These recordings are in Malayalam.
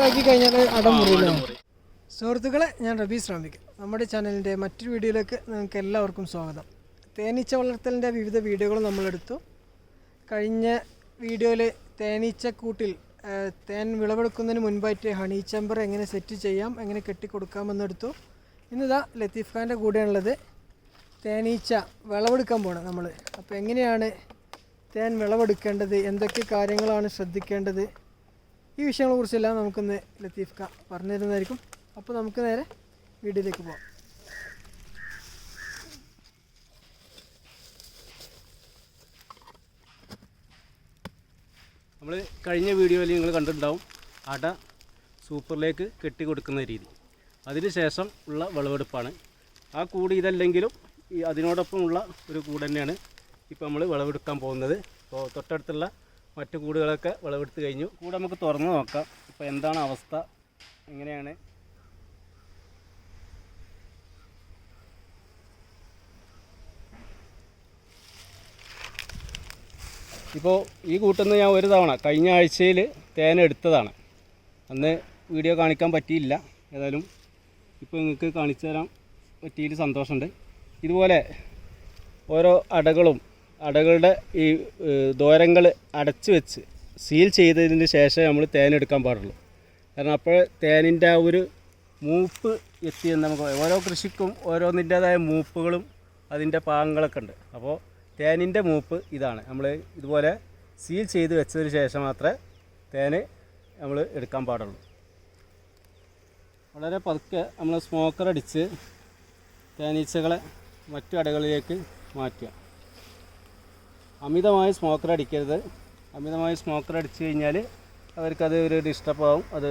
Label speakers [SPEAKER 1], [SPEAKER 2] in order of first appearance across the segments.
[SPEAKER 1] ചൂടാക്കി കഴിഞ്ഞാൽ അടമുറിയില്ല സുഹൃത്തുക്കളെ ഞാൻ റബീസ് റാമിക്ക്. നമ്മുടെ ചാനലിന്റെ മറ്റൊരു വീഡിയോയിലേക്ക് നിങ്ങൾക്ക് എല്ലാവർക്കും സ്വാഗതം. തേനീച്ച വളർത്തലിന്റെ വിവിധ വീഡിയോകൾ നമ്മളെടുത്തു. കഴിഞ്ഞ വീഡിയോയിൽ തേനീച്ചക്കൂട്ടിൽ കൂട്ടിൽ തേൻ വിളവെടുക്കുന്നതിന് മുൻപായിട്ട് ഹണി ചെമ്പർ എങ്ങനെ സെറ്റ് ചെയ്യാം എങ്ങനെ കെട്ടിക്കൊടുക്കാമെന്നെടുത്തു. ഇന്നിതാ ലത്തീഫ് ഖാന്റെ കൂടെയാണുള്ളത് തേനീച്ച വിളവെടുക്കാൻ പോകണം നമ്മൾ അപ്പോൾ എങ്ങനെയാണ് തേൻ വിളവെടുക്കേണ്ടത്? എന്തൊക്കെ കാര്യങ്ങളാണ് ശ്രദ്ധിക്കേണ്ടത്? ഈ വിഷയങ്ങളെ കുറിച്ചെല്ലാം നമുക്കൊന്ന് ലത്തീഫ് ക പറഞ്ഞു തരുന്നതായിരിക്കും അപ്പോൾ നമുക്ക് നേരെ വീഡിയോയിലേക്ക് പോകാം
[SPEAKER 2] നമ്മൾ കഴിഞ്ഞ വീഡിയോയിൽ നിങ്ങൾ കണ്ടിട്ടുണ്ടാവും അട സൂപ്പറിലേക്ക് കെട്ടി കൊടുക്കുന്ന രീതി. അതിനുശേഷം ഉള്ള വിളവെടുപ്പാണ്. ആ കൂട് ഇതല്ലെങ്കിലും ഈ അതിനോടൊപ്പമുള്ള ഒരു കൂട് തന്നെയാണ് ഇപ്പോൾ നമ്മൾ വിളവെടുക്കാൻ പോകുന്നത്. അപ്പോൾ തൊട്ടടുത്തുള്ള മറ്റു കൂടുകളൊക്കെ വിളവെടുത്ത് കഴിഞ്ഞു. കൂടെ നമുക്ക് തുറന്ന് നോക്കാം. ഇപ്പോൾ എന്താണ് അവസ്ഥ? എങ്ങനെയാണ്? ഇപ്പോൾ ഈ കൂട്ടിൽ ഞാൻ ഒരു തവണ കഴിഞ്ഞ ആഴ്ചയിൽ തേൻ എടുത്തതാണ്. അന്ന് വീഡിയോ കാണിക്കാൻ പറ്റിയില്ല. ഏതായാലും ഇപ്പോൾ നിങ്ങൾക്ക് കാണിച്ചു തരാൻ പറ്റിയതിൽ സന്തോഷമുണ്ട്. ഇതുപോലെ ഓരോ അടകളും അടകളുടെ ഈ ദ്വാരങ്ങൾ അടച്ച് വെച്ച് സീൽ ചെയ്തതിന് ശേഷം നമ്മൾ തേൻ എടുക്കാൻ പാടുള്ളൂ. കാരണം അപ്പോൾ തേനിന്റെ ആ ഒരു മൂപ്പ് എത്തിയെന്ന് നമുക്ക് ഓരോ കൃഷിക്കും ഓരോന്നിന്റേതായ മൂപ്പുകളും അതിന്റെ പാകങ്ങളൊക്കെ ഉണ്ട്. അപ്പോൾ തേനിന്റെ മൂപ്പ് ഇതാണ്. നമ്മൾ ഇതുപോലെ സീൽ ചെയ്ത് വെച്ചതിന് ശേഷം മാത്രമേ തേന് നമ്മൾ എടുക്കാൻ പാടുള്ളൂ. വളരെ പതുക്കെ നമ്മൾ സ്മോക്കർ അടിച്ച് തേനീച്ചകളെ മറ്റു അടകളിലേക്ക് മാറ്റുക. അമിതമായി സ്മോക്കർ അടിക്കരുത്. അമിതമായി സ്മോക്കർ അടിച്ചു കഴിഞ്ഞാൽ അവർക്കത് ഒരു ഡിസ്റ്റർബ് ആവും അത്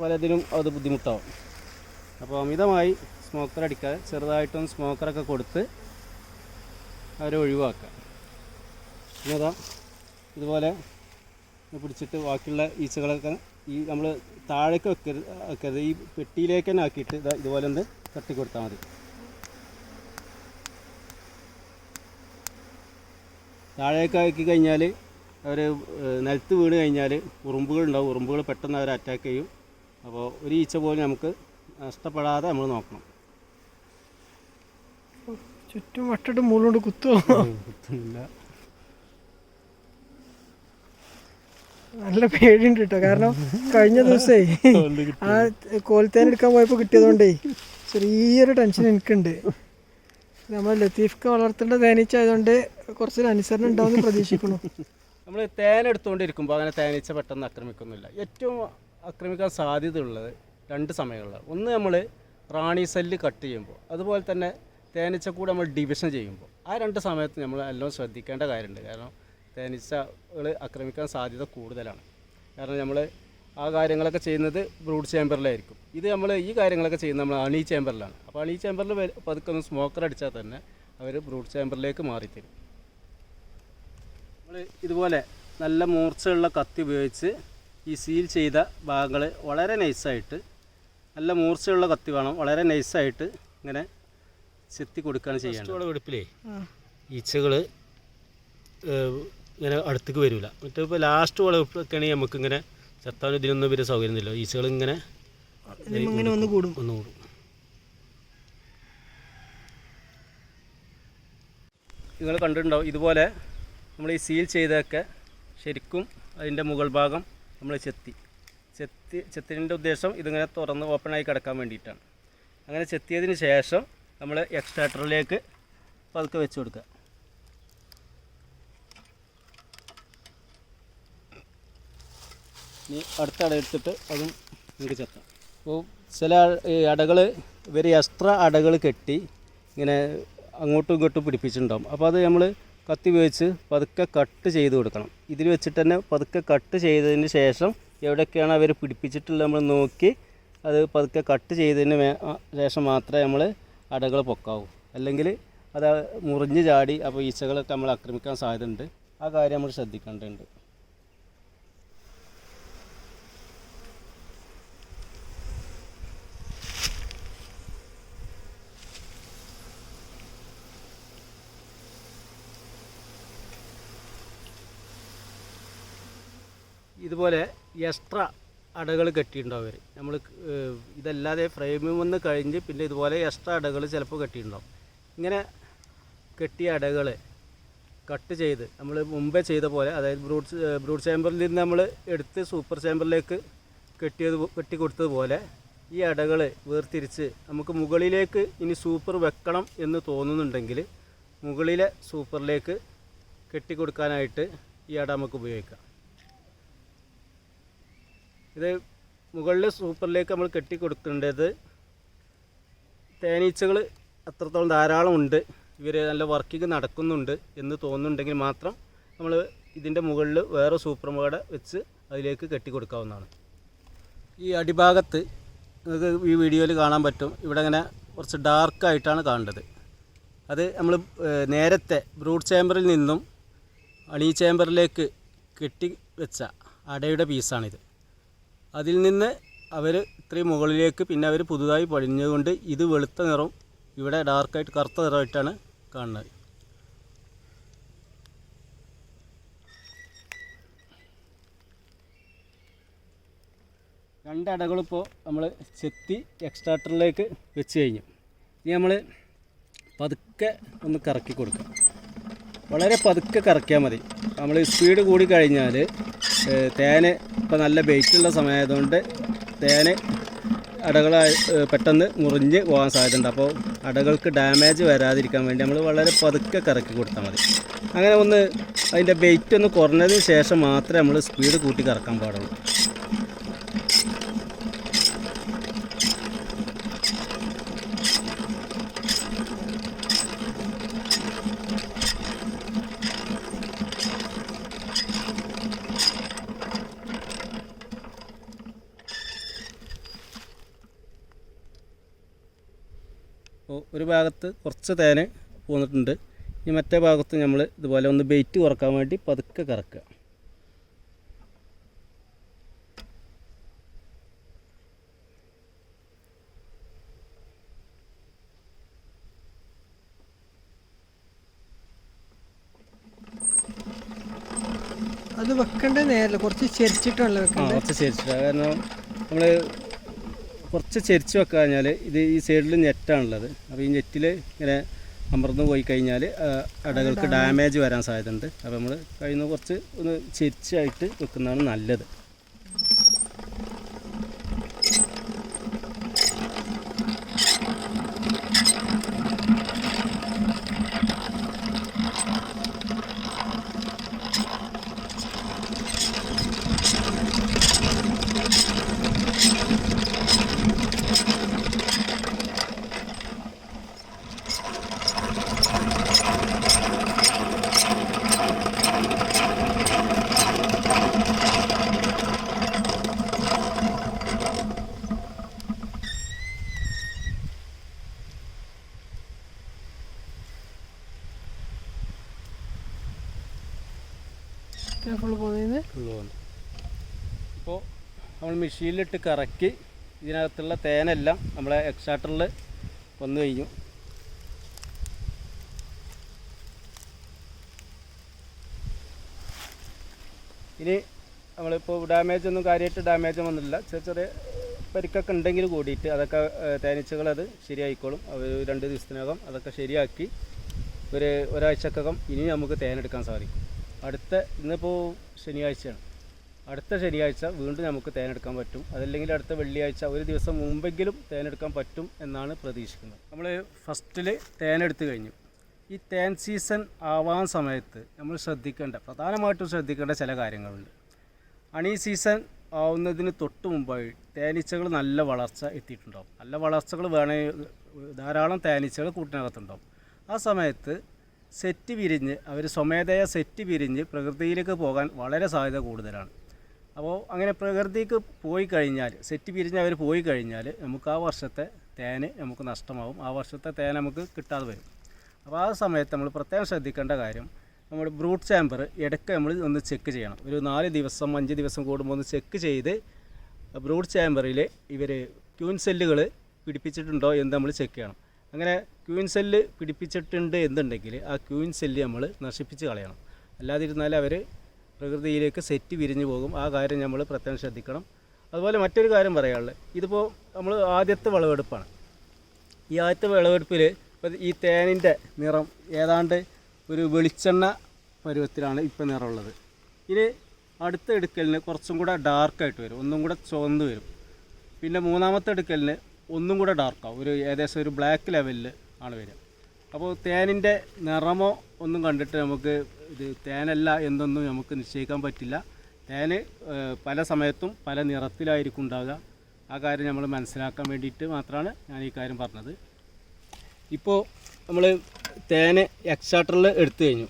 [SPEAKER 2] പലതിനും അത് ബുദ്ധിമുട്ടാവും. അപ്പോൾ അമിതമായി സ്മോക്കർ അടിക്കാതെ ചെറുതായിട്ടൊന്ന് സ്മോക്കറൊക്കെ കൊടുത്ത് അവരെ ഒഴിവാക്കുക. പിന്നെ ഇതുപോലെ ഇത് പിടിച്ചിട്ട് ബാക്കിയുള്ള ഈച്ചകളൊക്കെ ഈ നമ്മൾ താഴേക്ക് വെക്കരുത് വെക്കരുത്. ഈ പെട്ടിയിലേക്ക് തന്നെ ആക്കിയിട്ട് ഇതാ ഇതുപോലെ ഒന്ന് തട്ടി കൊടുത്താൽ മതി. താഴേക്ക് ആക്കി കഴിഞ്ഞാൽ അവർ നിലത്ത് വീണ് കഴിഞ്ഞാൽ ഉറുമ്പുകൾ ഉണ്ടാവും. ഉറുമ്പുകൾ പെട്ടെന്ന് അവർ അറ്റാക്ക് ചെയ്യും. അപ്പോൾ ഒരു ഈച്ച പോലും നമുക്ക് നഷ്ടപ്പെടാതെ നമ്മൾ നോക്കണം.
[SPEAKER 1] ചുറ്റും വട്ടിട്ട് മുകളിലോട്ട് കുത്തോ
[SPEAKER 2] കുത്തുന്നില്ല.
[SPEAKER 1] നല്ല പേടിയുണ്ട് കേട്ടോ കാരണം കഴിഞ്ഞ ദിവസേ ആ കോലത്തേനെടുക്കാൻ പോയപ്പോൾ കിട്ടിയതുകൊണ്ടേ ചെറിയൊരു ടെൻഷൻ എനിക്കുണ്ട്. നമ്മൾ ലത്തീഫ്ക്ക് വളർത്തേണ്ട തേനീച്ച ആയതുകൊണ്ട് കുറച്ചൊരു അനുസരണം ഉണ്ടാവുമെന്ന് പ്രതീക്ഷിക്കുന്നു.
[SPEAKER 2] നമ്മൾ തേൻ എടുത്തുകൊണ്ടിരിക്കുമ്പോൾ അങ്ങനെ തേനീച്ച പെട്ടെന്ന് ആക്രമിക്കുന്നില്ല. ഏറ്റവും ആക്രമിക്കാൻ സാധ്യതയുള്ളത് രണ്ട് സമയങ്ങളിലാണ്. ഒന്ന് നമ്മൾ റാണി സെല്ല് കട്ട് ചെയ്യുമ്പോൾ അതുപോലെ തന്നെ തേനീച്ച കൂടെ നമ്മൾ ഡിവിഷൻ ചെയ്യുമ്പോൾ ആ രണ്ട് സമയത്ത് നമ്മൾ എല്ലാം ശ്രദ്ധിക്കേണ്ട കാര്യമുണ്ട്. കാരണം തേനീച്ചകൾ ആക്രമിക്കാൻ സാധ്യത കൂടുതലാണ്. കാരണം നമ്മൾ ആ കാര്യങ്ങളൊക്കെ ചെയ്യുന്നത് ബ്രൂഡ് ചേമ്പറിലായിരിക്കും ഇത് നമ്മൾ ഈ കാര്യങ്ങളൊക്കെ ചെയ്യുന്നത് നമ്മൾ അണി ചേമ്പറിലാണ് അപ്പോൾ അണി ചേമ്പറിൽ പതുക്കെ ഒന്ന് സ്മോക്കർ അടിച്ചാൽ തന്നെ അവർ ബ്രൂട്ട് ചേമ്പറിലേക്ക് മാറിത്തരും. നമ്മൾ ഇതുപോലെ നല്ല മൂർച്ചയുള്ള കത്തി ഉപയോഗിച്ച് ഈ സീൽ ചെയ്ത ഭാഗങ്ങൾ വളരെ നൈസായിട്ട് നല്ല മൂർച്ചയുള്ള കത്തി വേണം വളരെ നൈസായിട്ട് ഇങ്ങനെ ചെത്തി കൊടുക്കുകയാണ് ചെയ്യുന്നത് വെടുപ്പിലേ ഈച്ചകൾ ഇങ്ങനെ അടുത്തേക്ക് വരില്ല മറ്റേ ഇപ്പോൾ ലാസ്റ്റ് വിളവെടുപ്പൊക്കെ നമുക്കിങ്ങനെ നമുക്ക് ഇങ്ങനെ ചെത്താനും ഇതിനൊന്നും വലിയ സൗകര്യമില്ല ഈച്ചകൾ ഇങ്ങനെ
[SPEAKER 1] ഇങ്ങനെ ഒന്ന് കൂടും.
[SPEAKER 2] ഒന്ന് കൂടും. നിങ്ങൾ കണ്ടിട്ടുണ്ടാവും ഇതുപോലെ നമ്മൾ ഈ സീൽ ചെയ്തതൊക്കെ ശരിക്കും അതിന്റെ മുകൾ ഭാഗം നമ്മൾ ചെത്തി. ചെത്തി ചെത്തിന്റെ ഉദ്ദേശം ഇതിങ്ങനെ തുറന്ന് ഓപ്പണായി കിടക്കാൻ വേണ്ടിയിട്ടാണ്. അങ്ങനെ ചെത്തിയതിന് ശേഷം നമ്മൾ എക്സ്ട്രാക്ടറിലേക്ക് പതുക്കെ വെച്ച് കൊടുക്കുക. ഇനി അടുത്ത അടയെടുത്തിട്ട് അതും നിങ്ങൾക്ക് ചെത്താം. അപ്പോൾ ചില അടകൾ ഇവർ എക്സ്ട്രാ അടകൾ കെട്ടി ഇങ്ങനെ അങ്ങോട്ടും ഇങ്ങോട്ടും പിടിപ്പിച്ചിട്ടുണ്ടാകും അപ്പോൾ അത് നമ്മൾ കത്തി ഉപയോഗിച്ച് പതുക്കെ കട്ട് ചെയ്ത് കൊടുക്കണം. ഇതിൽ വെച്ചിട്ട് തന്നെ പതുക്കെ കട്ട് ചെയ്തതിന് ശേഷം എവിടെയൊക്കെയാണ് അവർ പിടിപ്പിച്ചിട്ടുള്ളത് നമ്മൾ നോക്കി അത് പതുക്കെ കട്ട് ചെയ്തതിന് ശേഷം മാത്രമേ നമ്മൾ അടകൾ പൊക്കാവൂ. അല്ലെങ്കിൽ അത് മുറിഞ്ഞ് ചാടി അപ്പോൾ ഈച്ചകളൊക്കെ നമ്മൾ ആക്രമിക്കാൻ സാധ്യതയുണ്ട്. ആ കാര്യം നമ്മൾ ശ്രദ്ധിക്കേണ്ടതുണ്ട്. ഇതുപോലെ എക്സ്ട്രാ അടകൾ കെട്ടിയിട്ടുണ്ടാവും അവർ നമ്മൾ ഇതല്ലാതെ ഫ്രെയിമിൽ വന്ന് കഴിഞ്ഞ് പിന്നെ ഇതുപോലെ എക്സ്ട്രാ അടകൾ ചിലപ്പോൾ കെട്ടിയിട്ടുണ്ടാവും. ഇങ്ങനെ കെട്ടിയ അടകൾ കട്ട് ചെയ്ത് നമ്മൾ മുമ്പേ ചെയ്ത പോലെ അതായത് ബ്രൂട്ട് ബ്രൂട്ട് ചേമ്പറിൽ നിന്ന് നമ്മൾ എടുത്ത് സൂപ്പർ ചേമ്പറിലേക്ക് കെട്ടിയത് കെട്ടിക്കൊടുത്തതുപോലെ കെട്ടി കൊടുത്തതുപോലെ ഈ അടകൾ വേർതിരിച്ച് നമുക്ക് മുകളിലേക്ക് ഇനി സൂപ്പർ വെക്കണം എന്ന് തോന്നുന്നുണ്ടെങ്കിൽ മുകളിലെ സൂപ്പറിലേക്ക് കെട്ടിക്കൊടുക്കാനായിട്ട് ഈ അട നമുക്ക് ഉപയോഗിക്കാം. ഇത് മുകളിലെ സൂപ്പറിലേക്ക് നമ്മൾ കെട്ടി കൊടുക്കേണ്ടത് തേനീച്ചകൾ അത്രത്തോളം ധാരാളം ഉണ്ട്. ഇവർ നല്ല വർക്കിംഗ് നടക്കുന്നുണ്ട് എന്ന് തോന്നുന്നുണ്ടെങ്കിൽ മാത്രം നമ്മൾ ഇതിന്റെ മുകളിൽ വേറെ സൂപ്പർ മാട വെച്ച് അതിലേക്ക് കെട്ടി കൊടുക്കാവുന്നതാണ് ഈ അടിഭാഗത്ത് നിങ്ങൾക്ക് ഈ വീഡിയോയിൽ കാണാൻ പറ്റും. ഇവിടെ അങ്ങനെ കുറച്ച് ഡാർക്കായിട്ടാണ് കാണേണ്ടത്. അത് നമ്മൾ നേരത്തെ ബ്രൂഡ് ചേമ്പറിൽ നിന്നും അണി ചേമ്പറിലേക്ക് കെട്ടി വെച്ച അടയുടെ പീസാണിത് അതിൽ നിന്ന് അവർ ഇത്രയും മുകളിലേക്ക് പിന്നെ അവർ പുതുതായി പടിഞ്ഞതുകൊണ്ട് ഇത് വെളുത്ത നിറം ഇവിടെ ഡാർക്കായിട്ട് കറുത്ത നിറമായിട്ടാണ് കാണുന്നത്. രണ്ടടകളിപ്പോൾ നമ്മൾ ചെത്തി എക്സ്ട്രാക്ടറിലേക്ക് വെച്ച് കഴിഞ്ഞു. ഇനി നമ്മൾ പതുക്കെ ഒന്ന് കറക്കി കൊടുക്കുക വളരെ പതുക്കെ കറക്കിയാൽ മതി. നമ്മൾ സ്പീഡ് കൂടി കഴിഞ്ഞാൽ തേന് ഇപ്പോൾ നല്ല വെയിറ്റുള്ള സമയമായതുകൊണ്ട് തേന് അടകൾ പെട്ടെന്ന് മുറിഞ്ഞ് പോകാൻ സാധ്യതയുണ്ട്. അപ്പോൾ അടകൾക്ക് ഡാമേജ് വരാതിരിക്കാൻ വേണ്ടി നമ്മൾ വളരെ പതുക്കെ കറക്കി കൊടുത്താൽ മതി. അങ്ങനെ ഒന്ന് അതിന്റെ വെയിറ്റ് ഒന്ന് കുറഞ്ഞതിന് ശേഷം മാത്രമേ നമ്മൾ സ്പീഡ് കൂട്ടി കറക്കാൻ പാടുള്ളൂ അപ്പോൾ ഒരു ഭാഗത്ത് കുറച്ച് തേന് പോന്നിട്ടുണ്ട് ഇനി മറ്റേ ഭാഗത്ത് നമ്മൾ ഇതുപോലെ ഒന്ന് ബെയ്റ്റ് കുറയ്ക്കാൻ വേണ്ടി പതുക്കെ കറക്കുക.
[SPEAKER 1] അത് വെക്കേണ്ട നേരല്ല? കുറച്ച് ചെരിച്ചിട്ടാണല്ലോ വെക്കേണ്ടത്
[SPEAKER 2] കുറച്ച് ചെരിച്ചിട്ടാണ് കാരണം നമ്മൾ കുറച്ച് ചെരിച്ച് വെക്കുക കഴിഞ്ഞാൽ ഇത് ഈ സൈഡിൽ നെറ്റാണുള്ളത്. അപ്പോൾ ഈ നെറ്റിൽ ഇങ്ങനെ അമർന്നു പോയി കഴിഞ്ഞാൽ അടകൾക്ക് ഡാമേജ് വരാൻ സാധ്യതയുണ്ട്. അപ്പോൾ നമ്മൾ കഴിയുന്ന കുറച്ച് ഒന്ന് ചെരിച്ചായിട്ട് വെക്കുന്നതാണ് നല്ലത്
[SPEAKER 1] ഫുള്ള് പോകുന്നതിന്
[SPEAKER 2] ഉള്ളതാണ് ഇപ്പോൾ നമ്മൾ മെഷീനിലിട്ട് കറക്കി ഇതിനകത്തുള്ള തേനെല്ലാം നമ്മളെ എക്സ്ട്രാക്ടറിൽ വന്നു കഴിഞ്ഞു. ഇനി നമ്മളിപ്പോൾ ഡാമേജ് ഒന്നും കാര്യമായിട്ട് ഡാമേജ് വന്നില്ല ചെറിയ ചെറിയ പരിക്കൊക്കെ ഉണ്ടെങ്കിൽ കൂടിയിട്ട് അതൊക്കെ തേനീച്ചകൾ അത് ശരിയായിക്കോളും. അവർ രണ്ട് ദിവസത്തിനകം അതൊക്കെ ശരിയാക്കി ഒരു ഒരാഴ്ചക്കകം ഇനി നമുക്ക് തേനെടുക്കാൻ സാധിക്കും. അടുത്ത ഇന്നിപ്പോൾ ശനിയാഴ്ചയാണ്. അടുത്ത ശനിയാഴ്ച വീണ്ടും നമുക്ക് തേനെടുക്കാൻ പറ്റും. അതല്ലെങ്കിൽ അടുത്ത വെള്ളിയാഴ്ച ഒരു ദിവസം മുമ്പെങ്കിലും തേനെടുക്കാൻ പറ്റും എന്നാണ് പ്രതീക്ഷിക്കുന്നത്. നമ്മൾ ഫസ്റ്റിൽ തേനെടുത്ത് കഴിഞ്ഞു. ഈ തേൻ സീസൺ ആവാൻ സമയത്ത് നമ്മൾ ശ്രദ്ധിക്കേണ്ട പ്രധാനമായിട്ടും ശ്രദ്ധിക്കേണ്ട ചില കാര്യങ്ങളുണ്ട്. അണി സീസൺ ആവുന്നതിന് തൊട്ട് മുമ്പായി തേനീച്ചകൾ നല്ല വളർച്ച എത്തിയിട്ടുണ്ടാവും. നല്ല വളർച്ചകൾ വേണേ ധാരാളം തേനീച്ചകൾ കൂട്ടിനകത്തുണ്ടാവും. ആ സമയത്ത് സെറ്റ് വിരിഞ്ഞ് അവർ സ്വമേധയാ സെറ്റ് വിരിഞ്ഞ് പ്രകൃതിയിലേക്ക് പോകാൻ വളരെ സാധ്യത കൂടുതലാണ്. അപ്പോൾ അങ്ങനെ പ്രകൃതിക്ക് പോയി കഴിഞ്ഞാൽ സെറ്റ് പിരിഞ്ഞ് അവർ പോയി കഴിഞ്ഞാൽ നമുക്ക് ആ വർഷത്തെ തേൻ നമുക്ക് നഷ്ടമാവും. ആ വർഷത്തെ തേൻ നമുക്ക് കിട്ടാതെ വരും. അപ്പോൾ ആ സമയത്ത് നമ്മൾ പ്രത്യേകം ശ്രദ്ധിക്കേണ്ട കാര്യം നമ്മുടെ ബ്രൂട്ട് ചാമ്പർ ഇടയ്ക്ക് നമ്മൾ ഒന്ന് ചെക്ക് ചെയ്യണം. ഒരു നാല് ദിവസം അഞ്ച് ദിവസം കൂടുമ്പോൾ ഒന്ന് ചെക്ക് ചെയ്ത് ബ്രൂട്ട് ചാമ്പറിൽ ഇവർ ക്യൂൻ സെല്ലുകൾ പിടിപ്പിച്ചിട്ടുണ്ടോ എന്ന് നമ്മൾ ചെക്ക് ചെയ്യണം. അങ്ങനെ ക്യൂൻ സെല്ല് പിടിപ്പിച്ചിട്ടുണ്ട് എന്നുണ്ടെങ്കിൽ ആ ക്യൂൻ സെല്ല് നമ്മൾ നശിപ്പിച്ച് കളയണം. അല്ലാതിരുന്നാൽ അവർ പ്രകൃതിയിലേക്ക് സെറ്റ് വിരിഞ്ഞു പോകും. ആ കാര്യം നമ്മൾ പ്രത്യേകം ശ്രദ്ധിക്കണം. അതുപോലെ മറ്റൊരു കാര്യം പറയാനുള്ളത്. ഇതിപ്പോൾ നമ്മൾ ആദ്യത്തെ വിളവെടുപ്പാണ്. ഈ ആദ്യത്തെ വിളവെടുപ്പിൽ ഇപ്പോൾ ഈ തേനിന്റെ നിറം ഏതാണ്ട് ഒരു വെളിച്ചെണ്ണ പരുവത്തിലാണ് ഇപ്പോൾ നിറമുള്ളത്. ഇനി അടുത്ത എടുക്കലിന് കുറച്ചും കൂടെ ഡാർക്കായിട്ട് വരും. ഒന്നും കൂടെ ചുവന്ന് വരും. പിന്നെ മൂന്നാമത്തെ എടുക്കലിന് ഒന്നും കൂടെ ഡാർക്കാവും ഒരു ഏകദേശം ഒരു ബ്ലാക്ക് ലെവലിൽ ആണ് വരിക. അപ്പോൾ തേനിന്റെ നിറമോ ഒന്നും കണ്ടിട്ട് നമുക്ക് ഇത് തേനല്ല എന്നൊന്നും നമുക്ക് നിശ്ചയിക്കാൻ പറ്റില്ല. തേന് പല സമയത്തും പല നിറത്തിലായിരിക്കും ഉണ്ടാകുക ആ കാര്യം നമ്മൾ മനസ്സിലാക്കാൻ വേണ്ടിയിട്ട് മാത്രമാണ് ഞാൻ ഈ കാര്യം പറഞ്ഞത്. ഇപ്പോൾ നമ്മൾ തേന് എക്സാട്ടറിൽ എടുത്തു കഴിഞ്ഞു.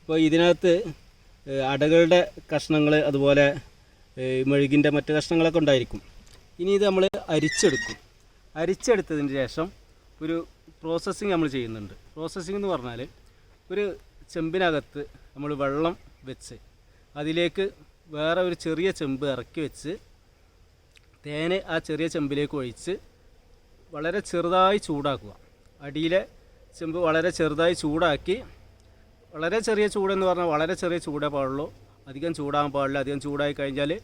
[SPEAKER 2] ഇപ്പോൾ ഇതിനകത്ത് അടകളുടെ കഷ്ണങ്ങൾ അതുപോലെ മെഴുകിന്റെ മറ്റ് കഷ്ണങ്ങളൊക്കെ ഉണ്ടായിരിക്കും. ഇനി ഇത് നമ്മൾ അരിച്ചെടുക്കും. അരിച്ചെടുത്തതിന് ശേഷം ഒരു പ്രോസസ്സിങ് നമ്മൾ ചെയ്യുന്നുണ്ട്. പ്രോസസ്സിംഗ് എന്ന് പറഞ്ഞാൽ ഒരു ചെമ്പിനകത്ത് നമ്മൾ വെള്ളം വെച്ച് അതിലേക്ക് വേറെ ഒരു ചെറിയ ചെമ്പ് ഇറക്കി വെച്ച് തേന് ആ ചെറിയ ചെമ്പിലേക്ക് ഒഴിച്ച് വളരെ ചെറുതായി ചൂടാക്കുക. അടിയിലെ ചെമ്പ് വളരെ ചെറുതായി ചൂടാക്കി വളരെ ചെറിയ ചൂടെന്ന് പറഞ്ഞാൽ വളരെ ചെറിയ ചൂടേ പാടുള്ളൂ. അധികം ചൂടാകാൻ പാടില്ല. അധികം ചൂടായി കഴിഞ്ഞാൽ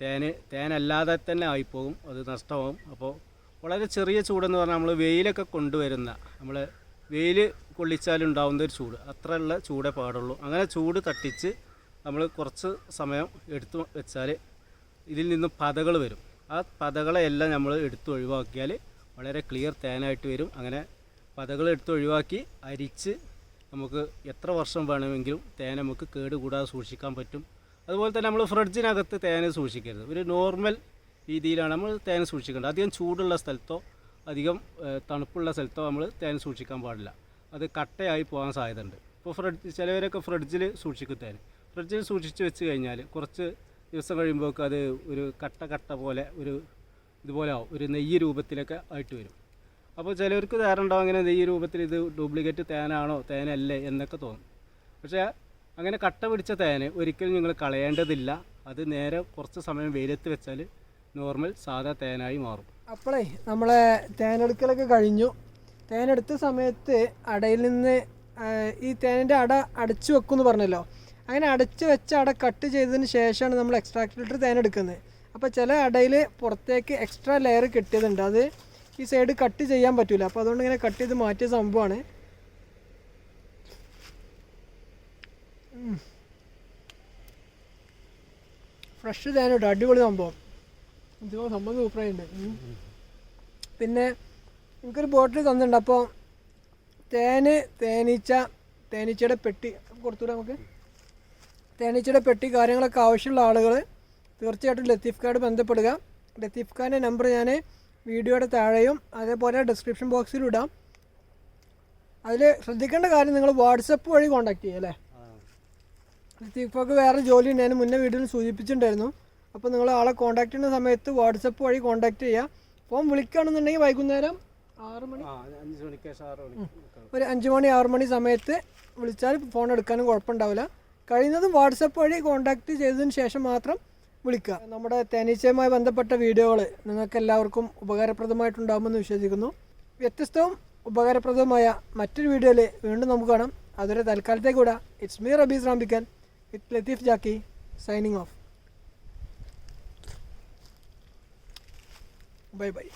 [SPEAKER 2] തേന് തേനല്ലാതെ തന്നെ ആയിപ്പോകും. അത് നഷ്ടമാകും അപ്പോൾ വളരെ ചെറിയ ചൂടെന്ന് പറഞ്ഞാൽ നമ്മൾ വെയിലൊക്കെ കൊണ്ടുവരുന്ന നമ്മൾ വെയിൽ കൊള്ളിച്ചാലുണ്ടാവുന്ന ഒരു ചൂട്. അത്രയുള്ള ചൂടേ പാടുള്ളൂ. അങ്ങനെ ചൂട് തട്ടിച്ച് നമ്മൾ കുറച്ച് സമയം എടുത്തു വെച്ചാൽ ഇതിൽ നിന്ന് പതകൾ വരും. ആ പതകളെല്ലാം നമ്മൾ എടുത്ത് ഒഴിവാക്കിയാൽ വളരെ ക്ലിയർ തേനായിട്ട് വരും. അങ്ങനെ പതകൾ എടുത്ത് ഒഴിവാക്കി അരിച്ച് നമുക്ക് എത്ര വർഷം വേണമെങ്കിലും തേൻ നമുക്ക് കേടുകൂടാതെ സൂക്ഷിക്കാൻ പറ്റും. അതുപോലെ തന്നെ നമ്മൾ ഫ്രിഡ്ജിനകത്ത് തേനെ സൂക്ഷിക്കരുത്. ഒരു നോർമൽ രീതിയിലാണ് നമ്മൾ തേൻ സൂക്ഷിക്കേണ്ടത്. അധികം ചൂടുള്ള സ്ഥലത്തോ അധികം തണുപ്പുള്ള സ്ഥലത്തോ നമ്മൾ തേൻ സൂക്ഷിക്കാൻ പാടില്ല. അത് കട്ടയായി പോകാൻ സാധ്യതയുണ്ട്. ഇപ്പോൾ ഫ്രിഡ്ജ് ചിലവരൊക്കെ ഫ്രിഡ്ജിൽ സൂക്ഷിക്കും തേൻ ഫ്രിഡ്ജിൽ സൂക്ഷിച്ച് വെച്ച് കഴിഞ്ഞാൽ കുറച്ച് ദിവസം കഴിയുമ്പോഴൊക്കെ അത് ഒരു കട്ട കട്ട പോലെ ഒരു ഇതുപോലെ ആവും. ഒരു നെയ്യ് രൂപത്തിലൊക്കെ ആയിട്ട് വരും. അപ്പോൾ ചിലവർക്ക് ഉണ്ടാവും അങ്ങനെ നെയ്യ് രൂപത്തിൽ ഇത് ഡ്യൂപ്ലിക്കേറ്റ് തേനാണോ തേനല്ലേ? എന്നൊക്കെ തോന്നും. പക്ഷേ അങ്ങനെ കട്ട പിടിച്ച തേന് ഒരിക്കലും നിങ്ങൾ കളയേണ്ടതില്ല. അത് നേരെ കുറച്ച് സമയം വെയിലത്ത് വെച്ചാൽ നോർമൽ സാധാ തേനായി മാറും.
[SPEAKER 1] അപ്പോളേ നമ്മളെ തേനെടുക്കലൊക്കെ കഴിഞ്ഞു. തേനെടുത്ത സമയത്ത് അടയിൽ നിന്ന് ഈ തേനിന്റെ അട അടച്ചു വെക്കുമെന്ന് പറഞ്ഞല്ലോ. അങ്ങനെ അടച്ചു വെച്ച അട കട്ട് ചെയ്തതിന് ശേഷമാണ് നമ്മൾ എക്സ്ട്രാക്ട് ലിറ്റർ തേനെടുക്കുന്നത്. അപ്പോൾ ചില അടയിൽ പുറത്തേക്ക് എക്സ്ട്രാ ലെയർ കിട്ടിയതുണ്ട്. അത് ഈ സൈഡ് കട്ട് ചെയ്യാൻ പറ്റില്ല അപ്പോൾ അതുകൊണ്ട് ഇങ്ങനെ കട്ട് ചെയ്ത് മാറ്റിയ സംഭവമാണ്. ഫ്രഷ് തേനോട്ടോ അടിപൊളി സംഭവം. ഇത് സംഭവം സൂപ്പറായിട്ടുണ്ട്. പിന്നെ എനിക്കൊരു ബോട്ടിൽ തന്നിട്ടുണ്ട്. അപ്പോൾ തേന് തേനീച്ച തേനീച്ചയുടെ പെട്ടി കൊടുത്തൂടെ നമുക്ക്? തേനീച്ചയുടെ പെട്ടി കാര്യങ്ങളൊക്കെ ആവശ്യമുള്ള ആളുകൾ തീർച്ചയായിട്ടും ലത്തീഫ് കാർഡ് ബന്ധപ്പെടുക. ലത്തീഫ് ഖാന്റെ നമ്പർ ഞാൻ വീഡിയോയുടെ താഴെയും അതേപോലെ ഡിസ്ക്രിപ്ഷൻ ബോക്സിലും ഇടാം. അതിൽ ശ്രദ്ധിക്കേണ്ട കാര്യം നിങ്ങൾ വാട്സപ്പ് വഴി കോൺടാക്ട് ചെയ്യുക അല്ലേ? ലത്തീഫക്ക് വേറെ ജോലി ഞാൻ മുന്നേ വീഡിയോയിൽ സൂചിപ്പിച്ചിട്ടുണ്ടായിരുന്നു. അപ്പോൾ നിങ്ങൾ ആളെ കോൺടാക്ട് ചെയ്യുന്ന സമയത്ത് വാട്സപ്പ് വഴി കോൺടാക്ട് ചെയ്യുക ഫോൺ വിളിക്കുകയാണെന്നുണ്ടെങ്കിൽ വൈകുന്നേരം ആറ് മണി ഒരു അഞ്ച് മണി ആറ് മണി സമയത്ത് വിളിച്ചാൽ ഫോൺ എടുക്കാനും കുഴപ്പമുണ്ടാവില്ല. കഴിയുന്നതും വാട്സപ്പ് വഴി കോൺടാക്ട് ചെയ്തതിന് ശേഷം മാത്രം വിളിക്കുക. നമ്മുടെ തേനീച്ചയുമായി ബന്ധപ്പെട്ട വീഡിയോകൾ നിങ്ങൾക്ക് എല്ലാവർക്കും ഉപകാരപ്രദമായിട്ടുണ്ടാകുമെന്ന് വിശ്വസിക്കുന്നു. വ്യത്യസ്തവും ഉപകാരപ്രദവുമായ മറ്റൊരു വീഡിയോയിൽ വീണ്ടും നമുക്ക് കാണാം. അതുവരെ തൽക്കാലത്തേക്കൂടെ കൂടാ ഇറ്റ്സ് മീ റബീസ് റാംബിക്കൻ with Latheef Jackie signing off bye by.